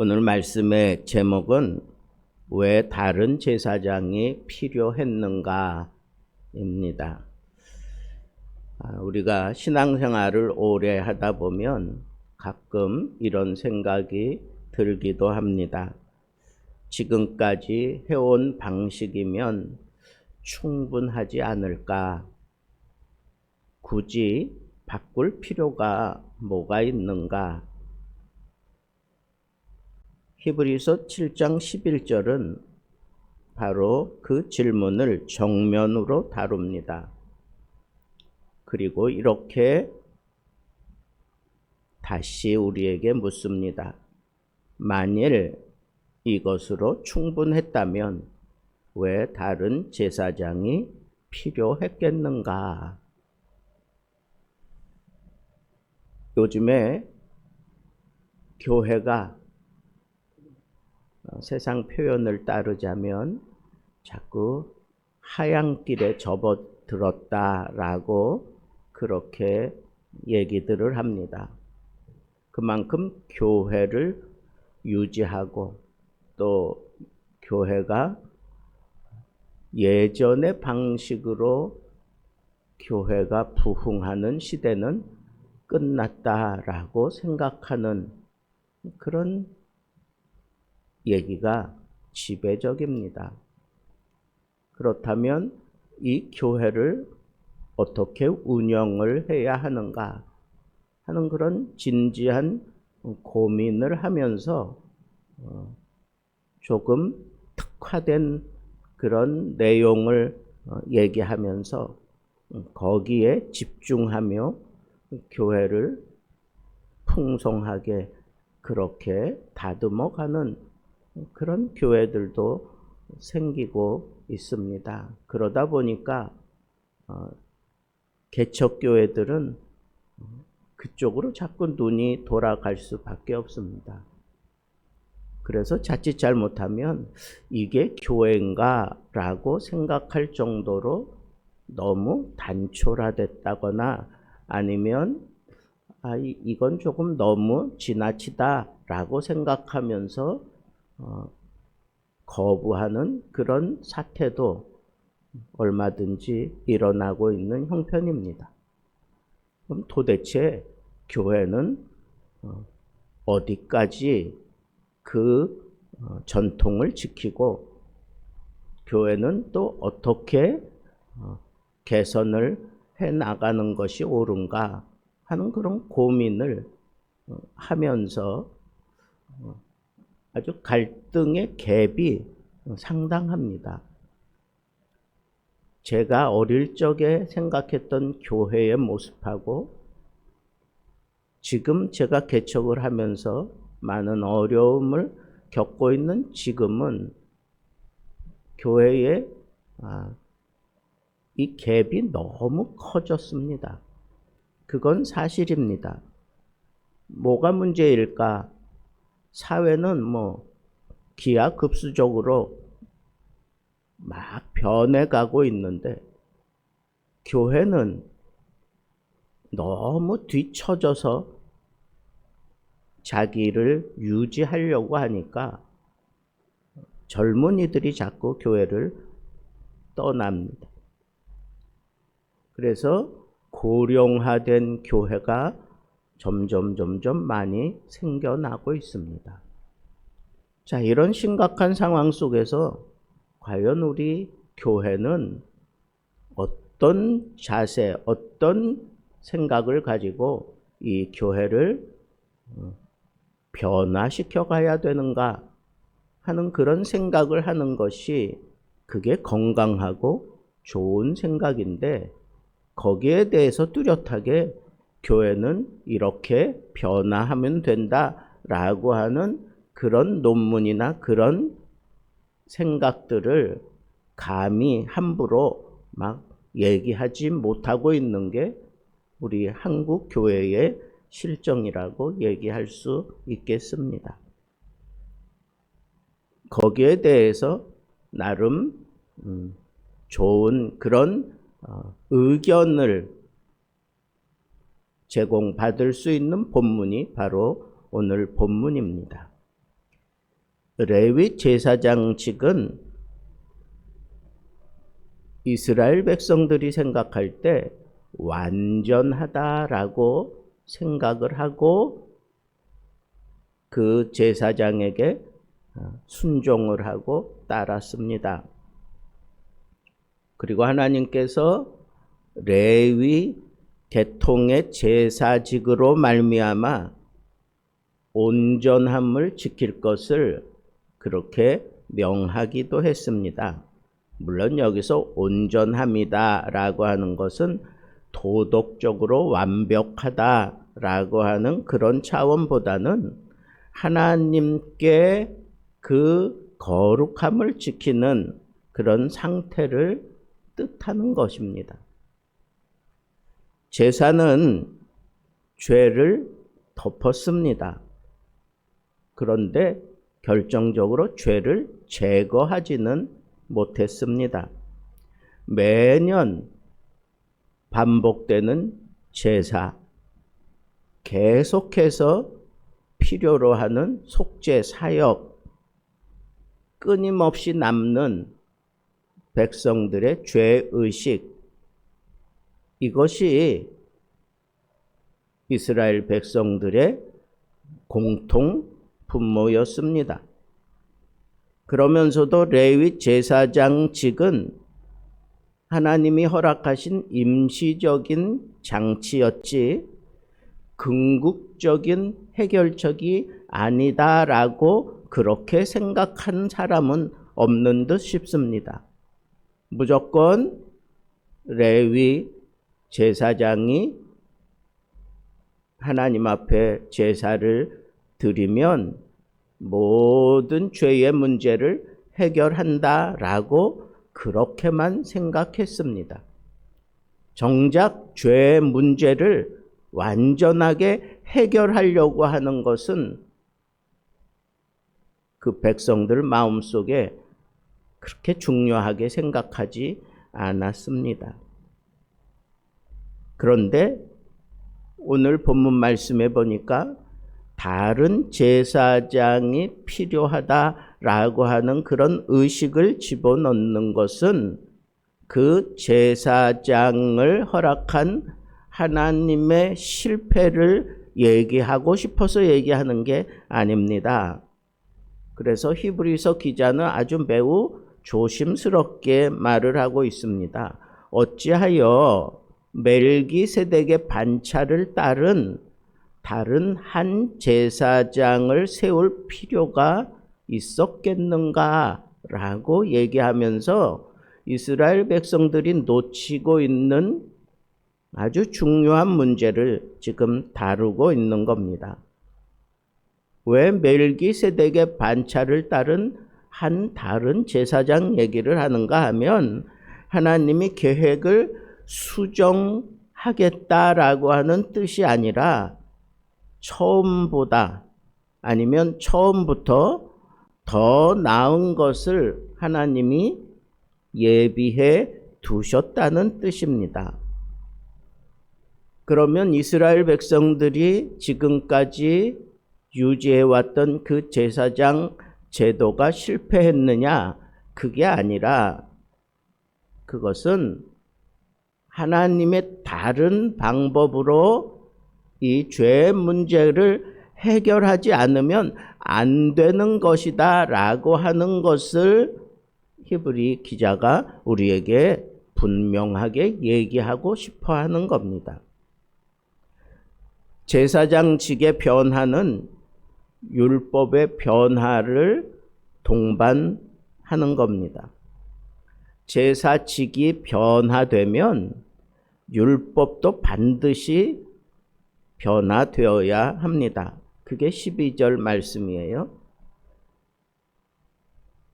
오늘 말씀의 제목은 왜 다른 제사장이 필요했는가입니다. 아, 우리가 신앙생활을 오래 하다 보면 가끔 이런 생각이 들기도 합니다. 지금까지 해온 방식이면 충분하지 않을까? 굳이 바꿀 필요가 뭐가 있는가? 히브리서 7장 11절은 바로 그 질문을 정면으로 다룹니다. 그리고 이렇게 다시 우리에게 묻습니다. 만일 이것으로 충분했다면 왜 다른 제사장이 필요했겠는가? 요즘에 교회가 어, 세상 표현을 따르자면 자꾸 하얀 길에 접어들었다라고 그렇게 얘기들을 합니다. 그만큼 교회를 유지하고 또 교회가 예전의 방식으로 교회가 부흥하는 시대는 끝났다라고 생각하는 그런 얘기가 지배적입니다. 그렇다면 이 교회를 어떻게 운영을 해야 하는가 하는 그런 진지한 고민을 하면서 어, 조금 특화된 그런 내용을 어, 얘기하면서 거기에 집중하며 교회를 풍성하게 그렇게 다듬어 가는 그런 교회들도 생기고 있습니다. 그러다 보니까 어, 개척교회들은 그쪽으로 자꾸 눈이 돌아갈 수밖에 없습니다. 그래서 자칫 잘못하면 이게 교회인가라고 생각할 정도로 너무 단촐화됐다거나 아니면 아, 이건 조금 너무 지나치다라고 생각하면서 어, 거부하는 그런 사태도 얼마든지 일어나고 있는 형편입니다. 그럼 도대체 교회는 어, 어디까지 그 어, 전통을 지키고 교회는 또 어떻게 어, 개선을 해 나가는 것이 옳은가 하는 그런 고민을 하면서 아주 갈등의 갭이 상당합니다. 제가 어릴 적에 생각했던 교회의 모습하고 지금 제가 개척을 하면서 많은 어려움을 겪고 있는 지금은 교회의 아, 이 갭이 너무 커졌습니다. 그건 사실입니다. 뭐가 문제일까? 사회는 뭐 기하급수적으로 막 변해가고 있는데 교회는 너무 뒤처져서 자기를 유지하려고 하니까 젊은이들이 자꾸 교회를 떠납니다. 그래서 고령화된 교회가 점점 점점 많이 생겨나고 있습니다. 자, 이런 심각한 상황 속에서 과연 우리 교회는 어떤 자세, 어떤 생각을 가지고 이 교회를 어, 변화시켜 가야 되는가 하는 그런 생각을 하는 것이 그게 건강하고 좋은 생각인데 거기에 대해서 뚜렷하게 교회는 이렇게 변화하면 된다라고 하는 그런 논문이나 그런 생각들을 감히 함부로 막 얘기하지 못하고 있는 게 우리 한국 교회의 실정이라고 얘기할 수 있겠습니다. 거기에 대해서 나름 음, 좋은 그런 어, 의견을 제공받을 수 있는 본문이 바로 오늘 본문입니다. 레위 제사장직은 이스라엘 백성들이 생각할 때 완전하다라고 생각을 하고 그 제사장에게 순종을 하고 따랐습니다. 그리고 하나님께서 레위 계통의 제사직으로 말미암아 온전함을 지킬 것을 그렇게 명하기도 했습니다. 물론 여기서 온전함이다라고 하는 것은 도덕적으로 완벽하다라고 하는 그런 차원보다는 하나님께 그 거룩함을 지키는 그런 상태를 뜻하는 것입니다. 제사는 죄를 덮었습니다. 그런데 결정적으로 죄를 제거하지는 못했습니다. 매년 반복되는 제사, 계속해서 필요로 하는 속죄 사역, 끊임없이 남는 백성들의 죄의식, 이것이 이스라엘 백성들의 공통 분모였습니다. 그러면서도 레위 제사장직은 하나님이 허락하신 임시적인 장치였지 궁극적인 해결책이 아니다라고 그렇게 생각한 사람은 없는 듯 싶습니다. 무조건 레위 제사장이 하나님 앞에 제사를 드리면 모든 죄의 문제를 해결한다라고 그렇게만 생각했습니다. 정작 죄의 문제를 완전하게 해결하려고 하는 것은 그 백성들 마음속에 그렇게 중요하게 생각하지 않았습니다. 그런데 오늘 본문 말씀에 보니까 다른 제사장이 필요하다라고 하는 그런 의식을 집어넣는 것은 그 제사장을 허락한 하나님의 실패를 얘기하고 싶어서 얘기하는 게 아닙니다. 그래서 히브리서 기자는 아주 매우 조심스럽게 말을 하고 있습니다. 어찌하여 멜기세덱의 반차를 따른 다른 한 제사장을 세울 필요가 있었겠는가라고 얘기하면서 이스라엘 백성들이 놓치고 있는 아주 중요한 문제를 지금 다루고 있는 겁니다. 왜 멜기세덱의 반차를 따른 한 다른 제사장 얘기를 하는가 하면 하나님이 계획을 수정하겠다라고 하는 뜻이 아니라 처음보다 아니면 처음부터 더 나은 것을 하나님이 예비해 두셨다는 뜻입니다. 그러면 이스라엘 백성들이 지금까지 유지해왔던 그 제사장 제도가 실패했느냐? 그게 아니라 그것은 하나님의 다른 방법으로 이죄 문제를 해결하지 않으면 안 되는 것이다 라고 하는 것을 히브리 기자가 우리에게 분명하게 얘기하고 싶어 하는 겁니다. 제사장직의 변화는 율법의 변화를 동반하는 겁니다. 제사직이 변화되면 율법도 반드시 변화되어야 합니다. 그게 12절 말씀이에요.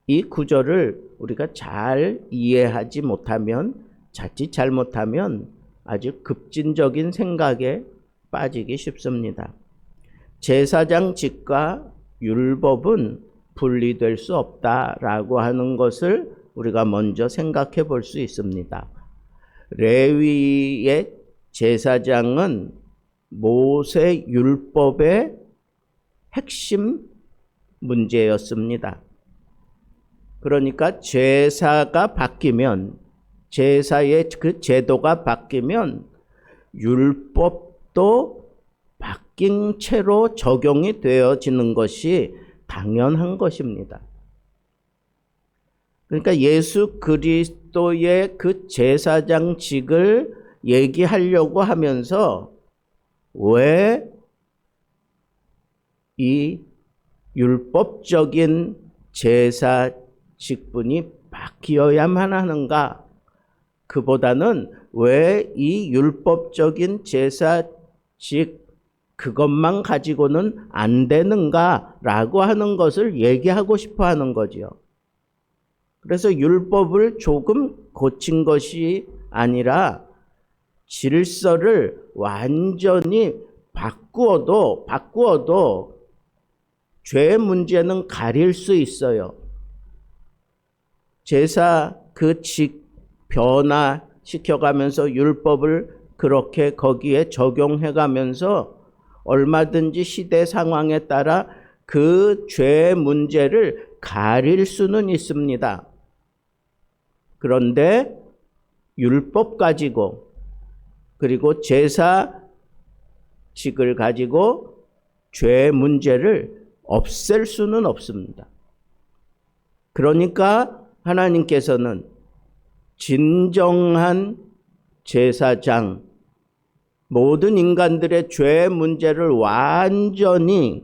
이 구절을 우리가 잘 이해하지 못하면 자칫 잘못하면 아주 급진적인 생각에 빠지기 쉽습니다. 제사장 직과 율법은 분리될 수 없다라고 하는 것을 우리가 먼저 생각해 볼 수 있습니다. 레위의 제사장은 모세 율법의 핵심 문제였습니다. 그러니까 제사가 바뀌면 제사의 그 제도가 바뀌면 율법도 바뀐 채로 적용이 되어지는 것이 당연한 것입니다. 그러니까 예수 그리스도의 그 제사장직을 얘기하려고 하면서 왜 이 율법적인 제사 직분이 바뀌어야만 하는가? 그보다는 왜 이 율법적인 제사직 그것만 가지고는 안 되는가라고 하는 것을 얘기하고 싶어 하는 거지요. 그래서 율법을 조금 고친 것이 아니라 질서를 완전히 바꾸어도 바꾸어도 죄 문제는 가릴 수 있어요. 제사 그 직 변화 시켜가면서 율법을 그렇게 거기에 적용해가면서 얼마든지 시대 상황에 따라 그 죄 문제를 가릴 수는 있습니다. 그런데 율법 가지고 그리고 제사직을 가지고 죄 문제를 없앨 수는 없습니다. 그러니까 하나님께서는 진정한 제사장, 모든 인간들의 죄 문제를 완전히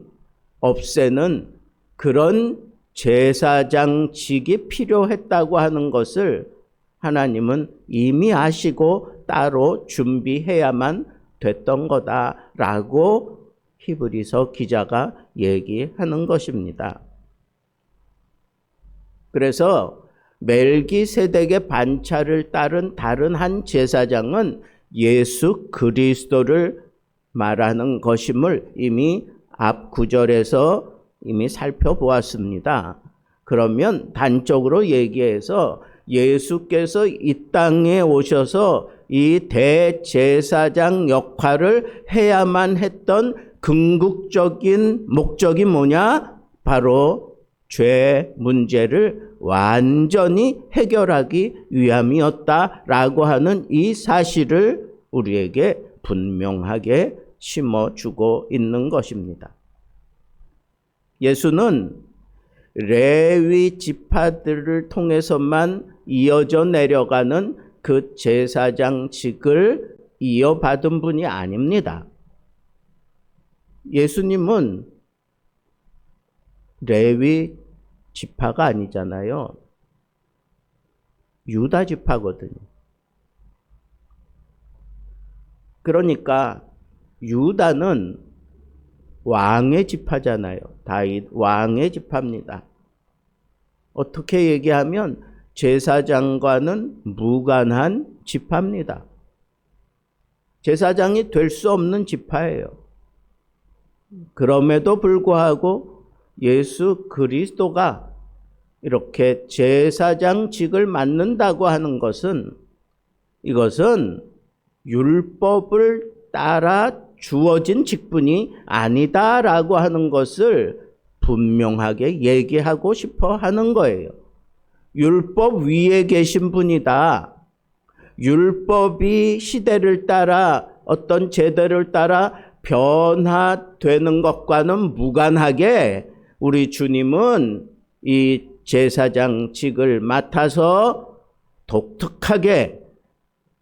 없애는 그런 제사장직이 필요했다고 하는 것을 하나님은 이미 아시고 따로 준비해야만 됐던 거다라고 히브리서 기자가 얘기하는 것입니다. 그래서 멜기세덱의 반차를 따른 다른 한 제사장은 예수 그리스도를 말하는 것임을 이미 앞 구절에서 이미 살펴보았습니다. 그러면 단적으로 얘기해서 예수께서 이 땅에 오셔서 이 대제사장 역할을 해야만 했던 궁극적인 목적이 뭐냐? 바로 죄 문제를 완전히 해결하기 위함이었다라고 하는 이 사실을 우리에게 분명하게 심어주고 있는 것입니다. 예수는 레위 지파들을 통해서만 이어져 내려가는 그 제사장직을 이어받은 분이 아닙니다. 예수님은 레위 지파가 아니잖아요. 유다 지파거든요. 그러니까 유다는 왕의 지파잖아요. 다윗 왕의 지파입니다. 어떻게 얘기하면 제사장과는 무관한 지파입니다. 제사장이 될 수 없는 지파예요. 그럼에도 불구하고 예수 그리스도가 이렇게 제사장직을 맡는다고 하는 것은 이것은 율법을 따라 주어진 직분이 아니다라고 하는 것을 분명하게 얘기하고 싶어 하는 거예요. 율법 위에 계신 분이다. 율법이 시대를 따라 어떤 제도를 따라 변화되는 것과는 무관하게 우리 주님은 이 제사장직을 맡아서 독특하게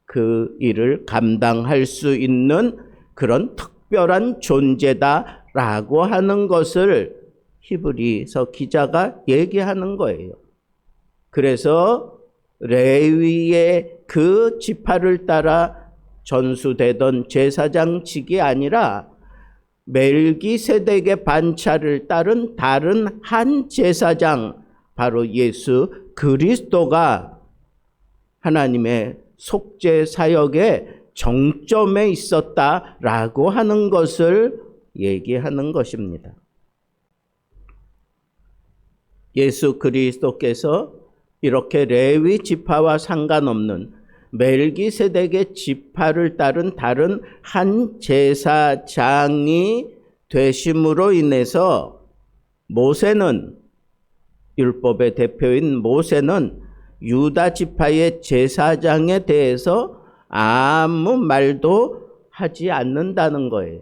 그 일을 감당할 수 있는 그런 특별한 존재다라고 하는 것을 히브리서 기자가 얘기하는 거예요. 그래서 레위의 그 지파를 따라 전수되던 제사장직이 아니라 멜기세덱의 반차를 따른 다른 한 제사장 바로 예수 그리스도가 하나님의 속죄 사역의 정점에 있었다라고 하는 것을 얘기하는 것입니다. 예수 그리스도께서 이렇게 레위 지파와 상관없는 멜기세덱의 지파를 따른 다른 한 제사장이 되심으로 인해서 모세는 율법의 대표인 모세는 유다 지파의 제사장에 대해서 아무 말도 하지 않는다는 거예요.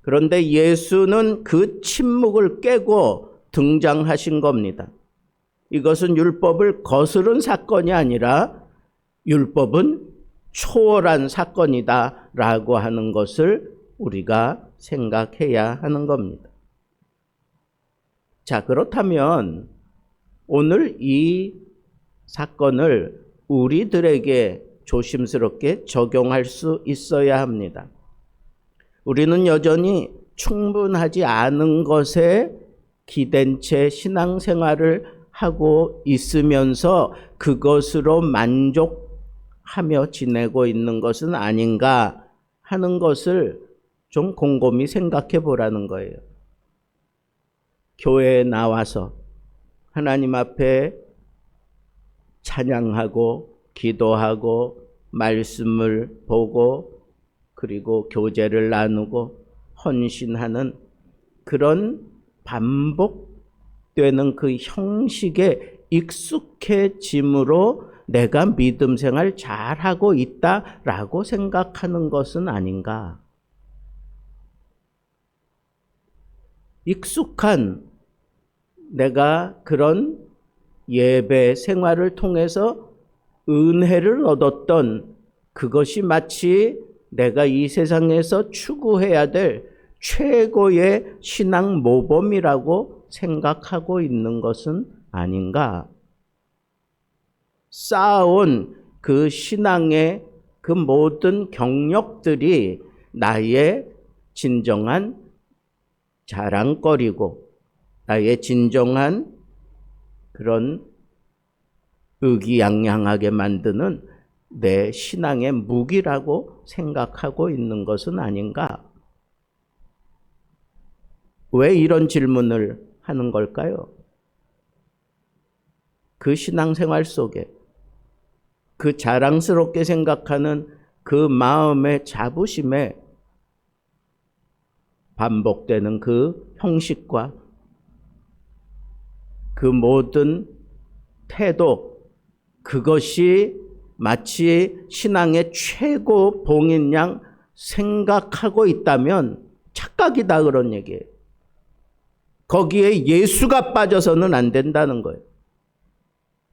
그런데 예수는 그 침묵을 깨고 등장하신 겁니다. 이것은 율법을 거스른 사건이 아니라 율법은 초월한 사건이다 라고 하는 것을 우리가 생각해야 하는 겁니다. 자, 그렇다면 오늘 이 사건을 우리들에게 조심스럽게 적용할 수 있어야 합니다. 우리는 여전히 충분하지 않은 것에 기댄 채 신앙생활을 하고 있으면서 그것으로 만족하며 지내고 있는 것은 아닌가 하는 것을 좀 곰곰이 생각해 보라는 거예요. 교회에 나와서 하나님 앞에 찬양하고 기도하고 말씀을 보고 그리고 교제를 나누고 헌신하는 그런 반복되는 그 형식에 익숙해짐으로 내가 믿음 생활 잘하고 있다라고 생각하는 것은 아닌가. 익숙한 내가 그런 예배 생활을 통해서 은혜를 얻었던 그것이 마치 내가 이 세상에서 추구해야 될 최고의 신앙 모범이라고 생각하고 있는 것은 아닌가? 쌓아온 그 신앙의 그 모든 경력들이 나의 진정한 자랑거리고 나의 진정한 그런 의기양양하게 만드는 내 신앙의 무기라고 생각하고 있는 것은 아닌가? 왜 이런 질문을 하는 걸까요? 그 신앙생활 속에 그 자랑스럽게 생각하는 그 마음의 자부심에 반복되는 그 형식과 그 모든 태도, 그것이 마치 신앙의 최고 봉인 양 생각하고 있다면 착각이다 그런 얘기예요. 거기에 예수가 빠져서는 안 된다는 거예요.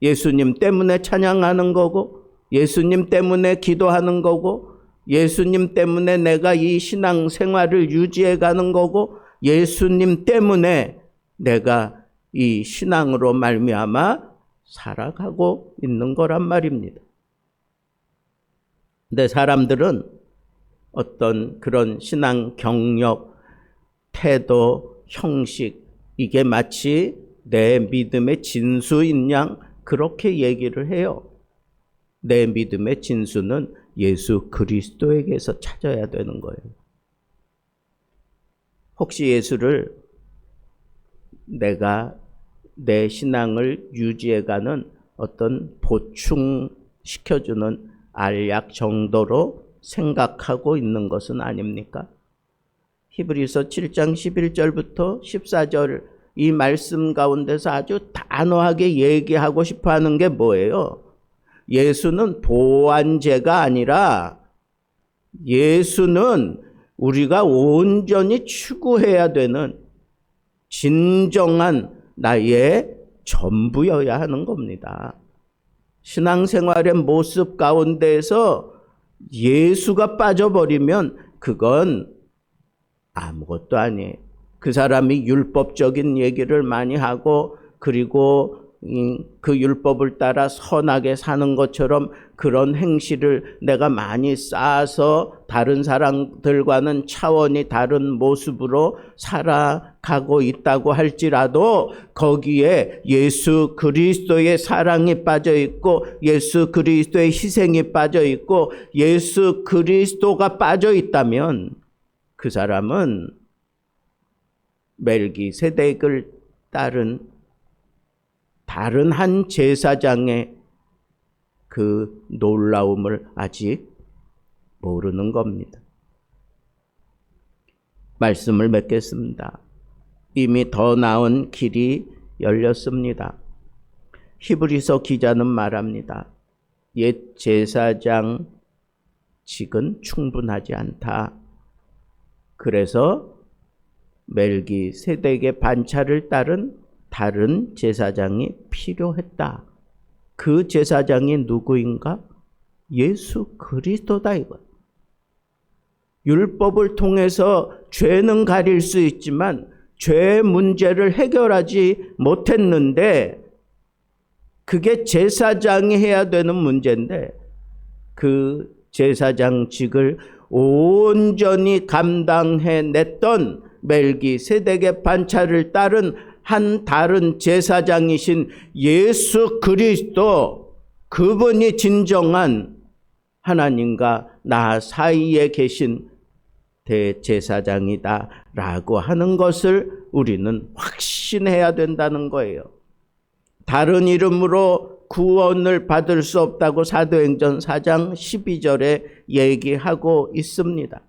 예수님 때문에 찬양하는 거고, 예수님 때문에 기도하는 거고, 예수님 때문에 내가 이 신앙 생활을 유지해 가는 거고, 예수님 때문에 내가 이 신앙으로 말미암아 살아가고 있는 거란 말입니다. 근데 사람들은 어떤 그런 신앙 경력, 태도, 형식, 이게 마치 내 믿음의 진수인 양 그렇게 얘기를 해요. 내 믿음의 진수는 예수 그리스도에게서 찾아야 되는 거예요. 혹시 예수를 내가 내 신앙을 유지해가는 어떤 보충시켜주는 알약 정도로 생각하고 있는 것은 아닙니까? 히브리서 7장 11절부터 14절 이 말씀 가운데서 아주 단호하게 얘기하고 싶어 하는 게 뭐예요? 예수는 보완제가 아니라 예수는 우리가 온전히 추구해야 되는 진정한 나의 전부여야 하는 겁니다. 신앙생활의 모습 가운데서 예수가 빠져버리면 그건 아무것도 아니에요. 그 사람이 율법적인 얘기를 많이 하고 그리고 그 율법을 따라 선하게 사는 것처럼 그런 행실을 내가 많이 쌓아서 다른 사람들과는 차원이 다른 모습으로 살아가고 있다고 할지라도 거기에 예수 그리스도의 사랑이 빠져 있고 예수 그리스도의 희생이 빠져 있고 예수 그리스도가 빠져 있다면 그 사람은 멜기세덱을 따른 다른 한 제사장의 그 놀라움을 아직 모르는 겁니다. 말씀을 맺겠습니다. 이미 더 나은 길이 열렸습니다. 히브리서 기자는 말합니다. 옛 제사장 직은 충분하지 않다. 그래서 멜기 세덱의 반차를 따른 다른 제사장이 필요했다. 그 제사장이 누구인가? 예수 그리스도다 이거. 율법을 통해서 죄는 가릴 수 있지만 죄 문제를 해결하지 못했는데 그게 제사장이 해야 되는 문제인데 그 제사장직을 온전히 감당해 냈던 멜기 세덱의 반차를 따른 한 다른 제사장이신 예수 그리스도 그분이 진정한 하나님과 나 사이에 계신 대제사장이다 라고 하는 것을 우리는 확신해야 된다는 거예요. 다른 이름으로 구원을 받을 수 없다고 사도행전 4장 12절에 얘기하고 있습니다.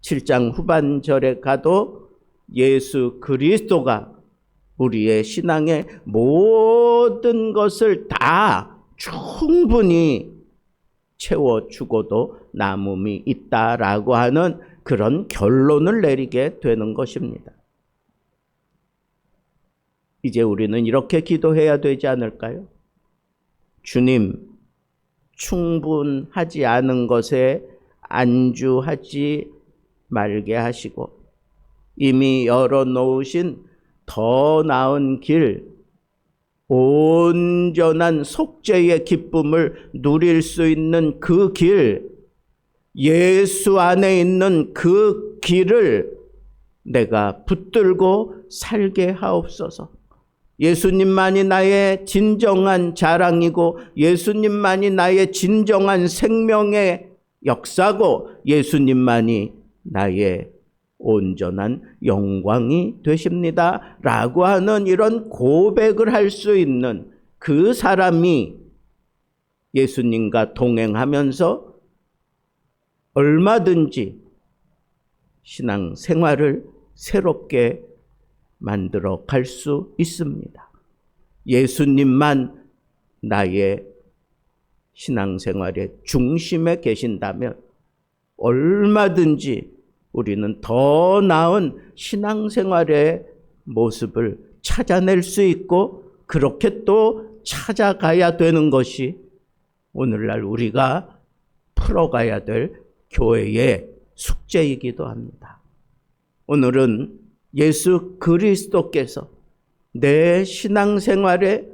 7장 후반절에 가도 예수 그리스도가 우리의 신앙의 모든 것을 다 충분히 채워주고도 남음이 있다라고 하는 그런 결론을 내리게 되는 것입니다. 이제 우리는 이렇게 기도해야 되지 않을까요? 주님, 충분하지 않은 것에 안주하지 말게 하시고 이미 열어 놓으신 더 나은 길, 온전한 속죄의 기쁨을 누릴 수 있는 그 길, 예수 안에 있는 그 길을 내가 붙들고 살게 하옵소서. 예수님만이 나의 진정한 자랑이고 예수님만이 나의 진정한 생명의 역사고 예수님만이 나의 온전한 영광이 되십니다. 라고 하는 이런 고백을 할 수 있는 그 사람이 예수님과 동행하면서 얼마든지 신앙 생활을 새롭게 만들어 갈 수 있습니다. 예수님만 나의 신앙생활의 중심에 계신다면 얼마든지 우리는 더 나은 신앙생활의 모습을 찾아낼 수 있고 그렇게 또 찾아가야 되는 것이 오늘날 우리가 풀어가야 될 교회의 숙제이기도 합니다. 오늘은 예수 그리스도께서 내 신앙생활의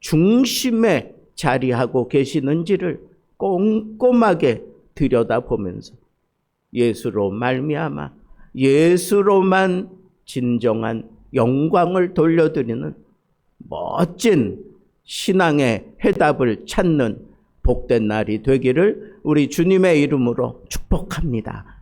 중심에 자리하고 계시는지를 꼼꼼하게 들여다보면서 예수로 말미암아 예수로만 진정한 영광을 돌려드리는 멋진 신앙의 해답을 찾는 복된 날이 되기를 우리 주님의 이름으로 축복합니다.